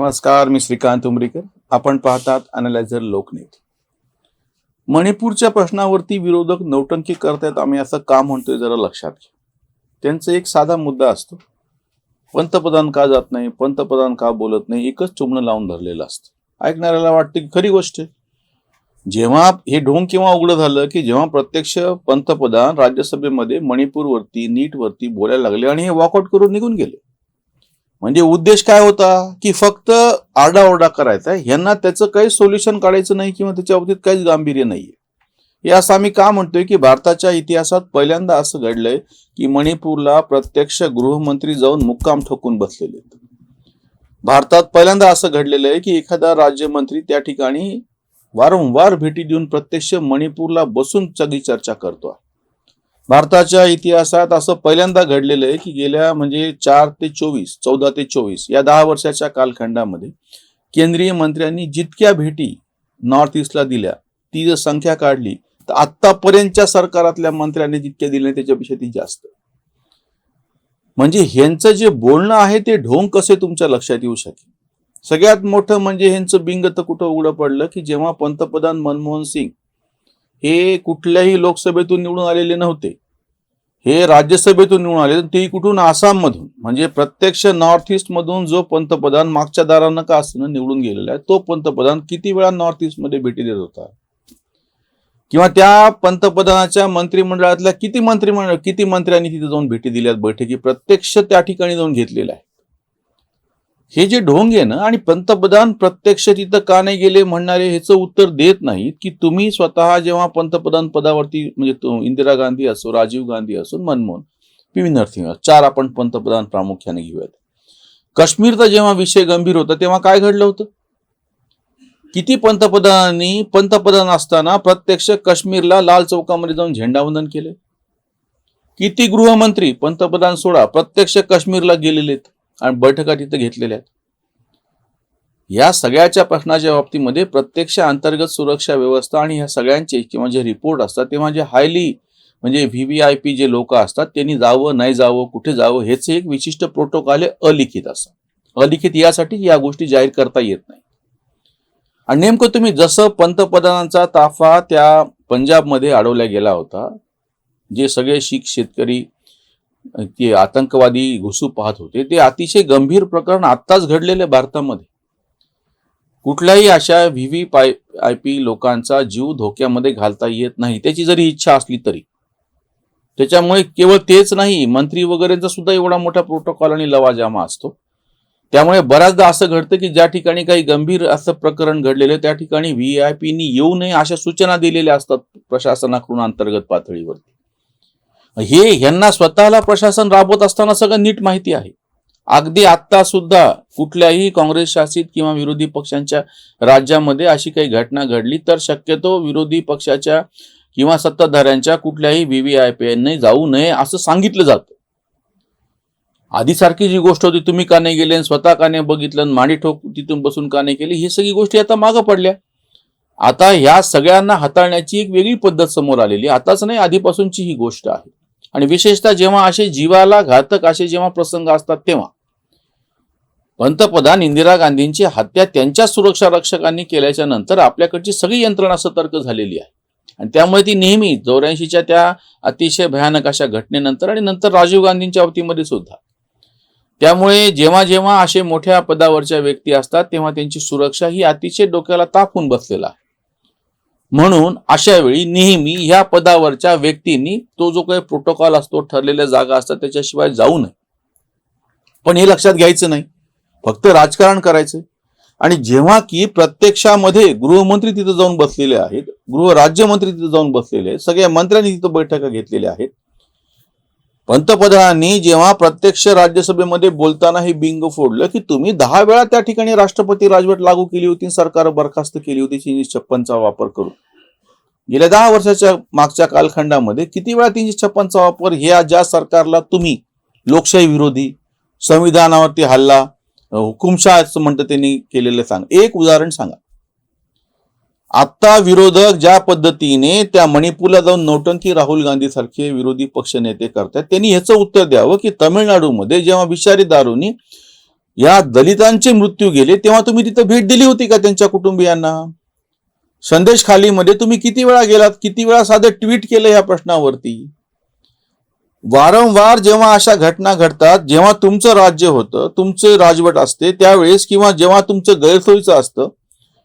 नमस्कार मी श्रीकांत उमरीकर. आपण पाहतात अनालायझर लोकनेत मणिपूरच्या प्रश्नावरती विरोधक नौटंकी करतायत आम्ही असं का म्हणतोय जरा लक्षात घ्या. त्यांचा एक साधा मुद्दा असतो. पंतप्रधान का जात नाही पंतप्रधान का बोलत नाही एकच चुमणं लावून धरलेलं असतं. ऐकणाऱ्याला वाटतं की खरी गोष्ट आहे. जेव्हा हे ढोंग केव्हा उघडं झालं की जेव्हा प्रत्यक्ष पंतप्रधान राज्यसभेमध्ये मणिपूरवरती नीटवरती बोलायला लागले आणि हे वॉकआउट करून निघून गेले. म्हणजे उद्देश काय होता की फक्त आरडाओरडा करायचा यांना त्याचं काही सोल्युशन काढायचं नाही किंवा त्याच्या बाबतीत काहीच गांभीर्य नाहीये. हे असं आम्ही का म्हणतोय की भारताच्या इतिहासात पहिल्यांदा असं घडलंय की मणिपूरला प्रत्यक्ष गृहमंत्री जाऊन मुक्काम ठोकून बसलेले आहेत. भारतात पहिल्यांदा असं घडलेलं आहे की एखादा राज्यमंत्री त्या ठिकाणी वारंवार भेटी देऊन प्रत्यक्ष मणिपूरला बसून सगळी चर्चा करतो. भारताच्या इतिहासात असं पहिल्यांदा घडलेलं आहे की गेल्या म्हणजे चार ते चोवीस चौदा ते चोवीस या दहा वर्षाच्या कालखंडामध्ये केंद्रीय मंत्र्यांनी जितक्या भेटी नॉर्थ ईस्टला दिल्या ती जर संख्या काढली तर आतापर्यंतच्या सरकारातल्या मंत्र्यांनी जितक्या दिल्या त्याच्यापेक्षा ती जास्त. म्हणजे ह्यांचं जे बोलणं आहे ते ढोंग कसे तुमच्या लक्षात येऊ शकेल? सगळ्यात मोठं म्हणजे ह्यांचं बिंग तर कुठं उघडं पडलं की जेव्हा पंतप्रधान मनमोहन सिंग हे कुठल्याही लोकसभेतून निवडून आलेले नव्हते. हे राज्यसभेतून निवडून आले ते कुठून? आसाममधून. म्हणजे प्रत्यक्ष नॉर्थ ईस्ट मधून जो पंतप्रधान मागच्या दारानं का असणं निवडून गेलेला आहे तो पंतप्रधान किती वेळा नॉर्थ ईस्टमध्ये भेटी देत होता? किंवा त्या पंतप्रधानाच्या मंत्रिमंडळातल्या किती मंत्रिमंडळ किती मंत्र्यांनी तिथे जाऊन भेटी दिल्यात बैठकी? प्रत्यक्ष त्या ठिकाणी जाऊन घेतलेल्या आहे हे जे ढोंग आहे ना आणि पंतप्रधान प्रत्यक्ष तिथं का नाही गेले म्हणणारे ह्याचं उत्तर देत नाहीत की तुम्ही स्वतः जेव्हा पंतप्रधान पदावरती म्हणजे इंदिरा गांधी असो राजीव गांधी असो मनमोहन पी व्ही नरसिंह चार आपण पंतप्रधान प्रामुख्याने घेऊयात. काश्मीरचा जेव्हा विषय गंभीर होता तेव्हा काय घडलं होतं? किती पंतप्रधानांनी पंतप्रधान असताना प्रत्यक्ष काश्मीरला लाल चौकामध्ये जाऊन झेंडावंदन केले? किती गृहमंत्री पंतप्रधान सोडा प्रत्यक्ष काश्मीरला गेलेले आहेत आणि बैठका तिथे घेतलेल्या आहेत. या सगळ्याच्या प्रश्नाच्या बाबतीमध्ये प्रत्यक्ष अंतर्गत सुरक्षा व्यवस्था आणि ह्या सगळ्यांचे किंवा जे रिपोर्ट असतात तेव्हा म्हणजे म्हणजे जे हायली म्हणजे व्ही व्ही आय पी जे लोक असतात त्यांनी जावं नाही जावं कुठे जावं हेच एक विशिष्ट प्रोटोकॉल आहे अलिखित असं. अलिखित यासाठी या गोष्टी जाहीर करता येत नाही. आणि नेमकं तुम्ही जसं पंतप्रधानांचा ताफा त्या पंजाबमध्ये अडवला गेला होता जे सगळे शीख शेतकरी ते आतंकवादी घुसू पाहत होते. ते अतिशय गंभीर प्रकरण आत्ताच घडलेले भारतामध्ये. कुठल्याही अशा व्ही व्ही पाय आय पी लोकांचा जीव धोक्यामध्ये घालता येत नाही. त्याची जरी इच्छा असली तरी. त्याच्यामुळे केवळ तेच नाही मंत्री वगैरेचा सुद्धा एवढा मोठा प्रोटोकॉल आणि लवाजामा असतो. त्यामुळे बऱ्याचदा असं घडतं की ज्या ठिकाणी काही गंभीर असं प्रकरण घडलेलं त्या ठिकाणी व्ही आय पीनी येऊ नये अशा सूचना दिलेल्या असतात प्रशासनाकडून अंतर्गत पातळीवरती. हे ह्यांना स्वतःला प्रशासन राबवत असताना सगळं नीट माहिती आहे. अगदी आत्ता सुद्धा कुठल्याही काँग्रेस शासित किंवा विरोधी पक्षांच्या राज्यामध्ये अशी काही घटना घडली तर शक्यतो विरोधी पक्षाच्या किंवा सत्ताधाऱ्यांच्या कुठल्याही व्हीव्हीआयपीएनने जाऊ नये असं सांगितलं जातं. आधीसारखी जी गोष्ट होती तुम्ही का नाही गेले आणि स्वतः का नाही बघितलं आणि मांडी ठोक तिथून बसून का नाही केली ही सगळी गोष्टी आता मागं पडल्या. आता ह्या सगळ्यांना हाताळण्याची एक वेगळी पद्धत समोर आलेली आताच नाही आधीपासूनची ही गोष्ट आहे. आणि विशेषतः जेव्हा असे जीवाला घातक असे जेव्हा प्रसंग असतात तेव्हा. पंतप्रधान इंदिरा गांधींची हत्या त्यांच्या सुरक्षा रक्षकांनी केल्याच्यानंतर आपल्याकडची सगळी यंत्रणा सतर्क झालेली आहे. आणि त्यामुळे ती नेहमी चौऱ्याऐंशीच्या त्या अतिशय भयानक अशा घटनेनंतर आणि नंतर राजीव गांधींच्या बाबतीमध्ये सुद्धा. त्यामुळे जेव्हा जेव्हा असे मोठ्या पदावरच्या व्यक्ती असतात तेव्हा त्यांची सुरक्षा ही अतिशय डोक्याला तापून बसलेला आहे. म्हणून अशा वेळी नेहमी ह्या पदावरच्या व्यक्तींनी तो जो काही प्रोटोकॉल असतो ठरलेल्या जागा असतात त्याच्याशिवाय जाऊ नये. पण हे लक्षात घ्यायचं नाही. फक्त राजकारण करायचं. आणि जेव्हा की प्रत्यक्षामध्ये गृहमंत्री तिथं जाऊन बसलेले आहेत गृह राज्यमंत्री तिथं जाऊन बसलेले आहेत सगळ्या मंत्र्यांनी तिथं बैठका घेतलेल्या आहेत पंतप्रधानांनी जेव्हा प्रत्यक्ष राज्यसभेमध्ये बोलताना हे बिंग फोडलं की तुम्ही दहा वेळा त्या ठिकाणी राष्ट्रपती राजवट लागू केली होती सरकार बरखास्त केली होती तीनशे छप्पनचा वापर करून. गेल्या दहा वर्षाच्या मागच्या कालखंडामध्ये किती वेळा तीनशे छप्पनचा वापर? ह्या ज्या सरकारला तुम्ही लोकशाही विरोधी संविधानावरती हल्ला हुकुमशाह असं म्हणतं त्यांनी केलेलं सांग. एक उदाहरण सांगा. आत्ता विरोधक ज्या पद्धतीने त्या मणिपूरला जाऊन नौटंकी राहुल गांधी सारखे विरोधी पक्ष नेते करतात त्यांनी ह्याचं उत्तर द्यावं की तमिळनाडूमध्ये जेव्हा विषारी दारूनी या दलितांचे मृत्यू गेले तेव्हा तुम्ही तिथं भेट दिली होती का त्यांच्या कुटुंबियांना? संदेश खालीमध्ये तुम्ही किती वेळा गेलात किती वेळा साधं ट्विट केलं या प्रश्नावरती? वारंवार जेव्हा अशा घटना घडतात जेव्हा तुमचं राज्य होतं तुमचे राजवट असते त्यावेळेस किंवा जेव्हा तुमचं गैरसोयीचं असतं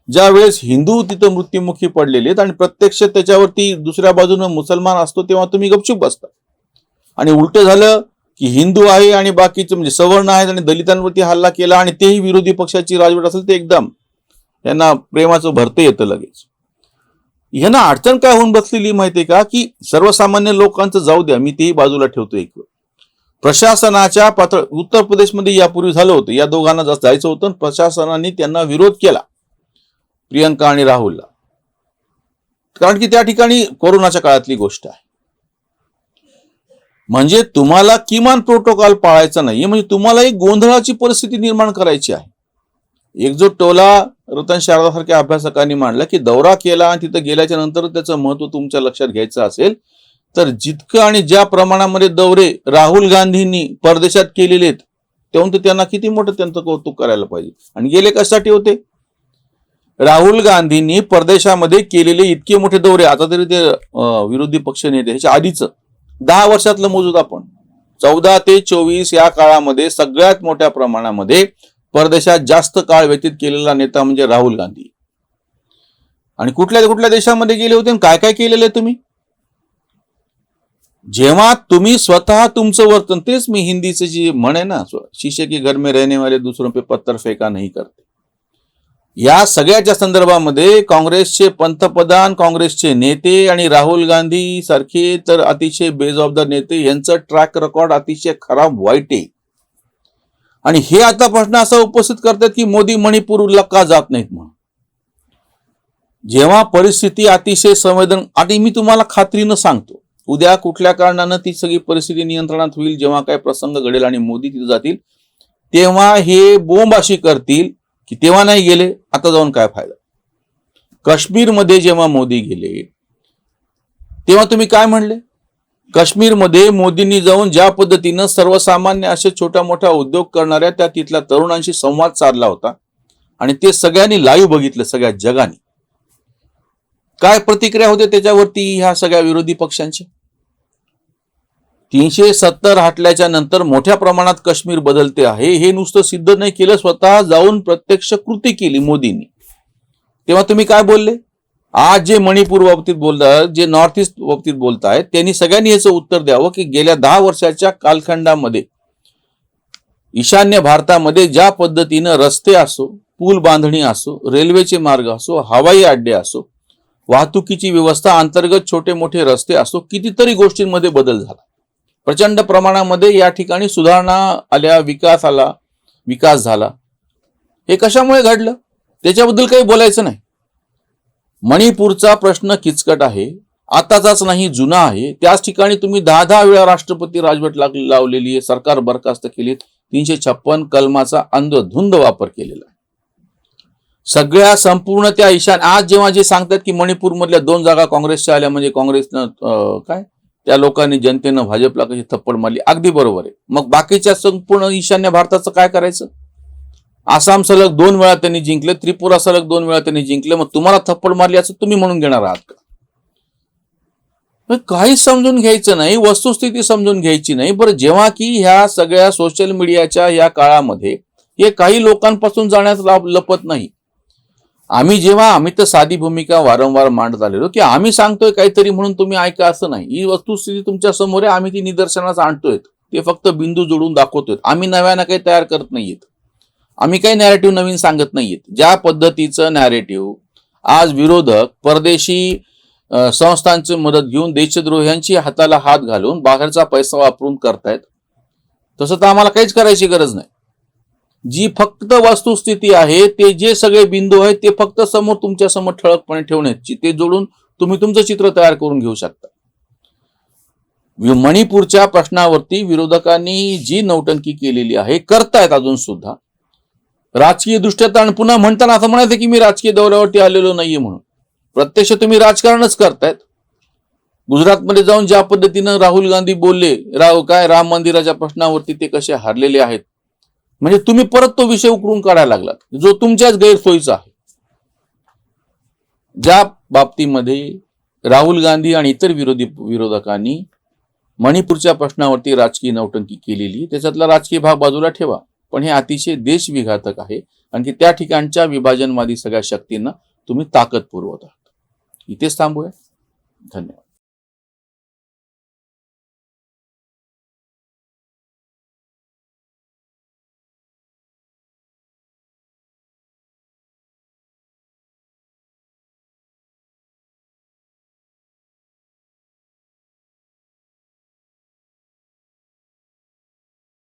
ज्या वेळेस हिंदू तिथं मृत्युमुखी पडलेले आहेत आणि प्रत्यक्ष त्याच्यावरती दुसऱ्या बाजूनं मुसलमान असतो तेव्हा तुम्ही गपचूप बसता. आणि उलट झालं की हिंदू आहे आणि बाकीचे म्हणजे सवर्ण आहेत आणि दलितांवरती हल्ला केला आणि तेही विरोधी पक्षाची राजवट असेल ते एकदम यांना प्रेमाचं भरते येतं लगेच. यांना अडचण काय होऊन बसलेली माहितीये का? की सर्वसामान्य लोकांचं जाऊ द्या मी तेही बाजूला ठेवतो एक वेळ. प्रशासनाच्या पातळ उत्तर प्रदेशमध्ये यापूर्वी झालं होतं या दोघांना जसं जायचं होतं प्रशासनाने त्यांना विरोध केला. प्रियंका आणि राहुलला. कारण की त्या ठिकाणी कोरोनाच्या काळातली गोष्ट आहे. म्हणजे तुम्हाला किमान प्रोटोकॉल पाळायचा नाही म्हणजे तुम्हाला एक गोंधळाची परिस्थिती निर्माण करायची आहे. एक जो टोला रतन शारदासारख्या अभ्यासकांनी मांडला की दौरा केला आणि तिथं गेल्याच्यानंतर त्याचं महत्त्व तुमच्या लक्षात घ्यायचं असेल तर जितकं आणि ज्या प्रमाणामध्ये दौरे राहुल गांधींनी परदेशात केलेले आहेत तेव्हा तर त्यांना किती मोठं त्यांचं कौतुक करायला पाहिजे. आणि गेले कशासाठी होते? राहुल गांधींनी परदेशामध्ये केलेले इतके मोठे दौरे आता तरी ते विरोधी पक्ष नेते ह्याच्या आधीच. दहा वर्षातलं मोजूत आपण. चौदा ते चोवीस या काळामध्ये सगळ्यात मोठ्या प्रमाणामध्ये परदेशात जास्त काळ व्यतीत केलेला नेता म्हणजे राहुल गांधी. आणि कुठल्या कुठल्या देशामध्ये गेले होते आणि काय काय केलेले तुम्ही? जेव्हा तुम्ही स्वतः तुमचं वर्तन तेच मी हिंदीचे जी म्हणे ना शीशे की घर में रहने वाले दुसरं पे पत्थर फेका नाही करते. या सगळ्याच्या संदर्भामध्ये काँग्रेसचे पंतप्रधान काँग्रेसचे नेते आणि राहुल गांधी सारखे तर अतिशय बेजबाबदार नेते यांचं ट्रॅक रेकॉर्ड अतिशय खराब वाईट आहे. आणि हे आता प्रश्न असा उपस्थित करतात की मोदी मणिपूरला का जात नाहीत म्हणून? जेव्हा परिस्थिती अतिशय संवेदन आणि मी तुम्हाला खात्रीनं सांगतो उद्या कुठल्या कारणानं ती सगळी परिस्थिती नियंत्रणात होईल जेव्हा काय प्रसंग घडेल आणि मोदी तिथे जातील तेव्हा हे बोंब अशी करतील की तेव्हा नाही गेले आता जाऊन काय फायदा? काश्मीरमध्ये जेव्हा मोदी गेले तेव्हा तुम्ही काय म्हणले? काश्मीरमध्ये मोदींनी जाऊन ज्या पद्धतीनं सर्वसामान्य असे छोटा मोठा उद्योग करणाऱ्या त्या तिथल्या तरुणांशी संवाद साधला होता आणि ते सगळ्यांनी लाईव्ह बघितलं सगळ्या जगाने. काय प्रतिक्रिया होते त्याच्यावरती ह्या सगळ्या विरोधी पक्षांच्या तीनशे सत्तर हटल्याच्या नंतर मोठ्या प्रमाणात काश्मीर बदलते आहे. हे नुसतं सिद्ध नाही केलं स्वतः जाऊन प्रत्यक्ष कृती केली मोदींनी. तेव्हा तुम्ही काय बोलले? आज जे मणिपूर बाबतीत बोलतात जे नॉर्थ ईस्ट बाबतीत बोलतायत त्यांनी सगळ्यांनी याचं उत्तर द्यावं की गेल्या दहा वर्षाच्या कालखंडामध्ये ईशान्य भारतामध्ये ज्या पद्धतीनं रस्ते असो पूल बांधणी असो रेल्वेचे मार्ग असो हवाई अड्डे असो वाहतुकीची व्यवस्था अंतर्गत छोटे मोठे रस्ते असो कितीतरी गोष्टींमध्ये बदल झाला. प्रचंड प्रमाणामध्ये या ठिकाणी सुधारणा आल्या विकास आला विकास झाला. हे कशामुळे घडलं? त्याच्याबद्दल काही बोलायचं नाही. मणिपूरचा प्रश्न किचकट आहे. आताचाच नाही जुना आहे. त्याच ठिकाणी तुम्ही दहा दहा वेळा राष्ट्रपती राजवट लाग- लावलेली आहे. सरकार बरखास्त केली तीनशे छप्पन कलमाचा अंधधुंद वापर केलेला आहे. सगळ्या संपूर्ण त्या ईशान आज जेव्हा जे सांगतात की मणिपूर मधल्या दोन जागा काँग्रेसच्या आल्या म्हणजे काँग्रेसनं काय? त्या लोकांनी जनतेनं भाजपला कशी थप्पड मारली? अगदी बरोबर आहे. मग बाकीच्या संपूर्ण ईशान्य भारताचं काय करायचं? आसाम सलग दोन वेळा त्यांनी जिंकले त्रिपुरा सलग दोन वेळा त्यांनी जिंकले मग तुम्हाला थप्पड मारली असं तुम्ही म्हणून घेणार आहात का? काही समजून घ्यायचं नाही वस्तुस्थिती समजून घ्यायची नाही. बरं जेव्हा की ह्या सगळ्या सोशल मीडियाच्या या काळामध्ये हे काही लोकांपासून जाण्यास लाभ लपत नाही. आम्ही जेव्हा आम्ही तर साधी भूमिका वारंवार मांडत आलेलो की आम्ही सांगतोय काहीतरी म्हणून तुम्ही ऐका असं नाही. ही वस्तुस्थिती तुमच्यासमोर आहे आम्ही ती निदर्शनास आणतोय ते फक्त बिंदू जोडून दाखवतोय आम्ही नव्यानं काही तयार करत नाहीयेत. आम्ही काही नॅरेटिव्ह नवीन सांगत नाहीयेत. ज्या पद्धतीचं नॅरेटिव्ह आज विरोधक परदेशी संस्थांची मदत घेऊन देशद्रोह्यांची हाताला हात घालून बाहेरचा पैसा वापरून करतायत तसं तर आम्हाला काहीच करायची गरज नाही. जी फक्त वस्तुस्थिती आहे ते जे सगळे बिंदू आहेत ते फक्त समोर तुमच्यासमोर ठळकपणे ठेवण्याची ते जोडून तुम्ही तुमचं चित्र तयार करून घेऊ शकता. मणिपूरच्या प्रश्नावरती विरोधकांनी जी नौटंकी केलेली आहे करतायत अजून सुद्धा. राजकीय दृष्ट्या तर आणि पुन्हा म्हणताना असं म्हणायचं की मी राजकीय दौऱ्यावरती आलेलो नाहीये म्हणून. प्रत्यक्ष तुम्ही राजकारणच करतायत. गुजरातमध्ये जाऊन ज्या पद्धतीनं राहुल गांधी बोलले राव काय राम मंदिराच्या प्रश्नावरती ते कसे हारलेले आहेत म्हणजे तुम्ही परत तो विषय उकळून काढायला लागलात. जो तुमच्याच गैरसोयीचा आहे. ज्या बाबतीमध्ये राहुल गांधी आणि इतर विरोधी विरोधकांनी मणिपूरच्या प्रश्नावरती राजकीय नौटंकी केलेली त्याच्यातला राजकीय भाग बाजूला ठेवा. पण हे अतिशय देशविघातक आहे. आणि त्या ठिकाणच्या विभाजनवादी सगळ्या शक्तींना तुम्ही ताकद पुरवत आहात. इथेच थांबूया. धन्यवाद.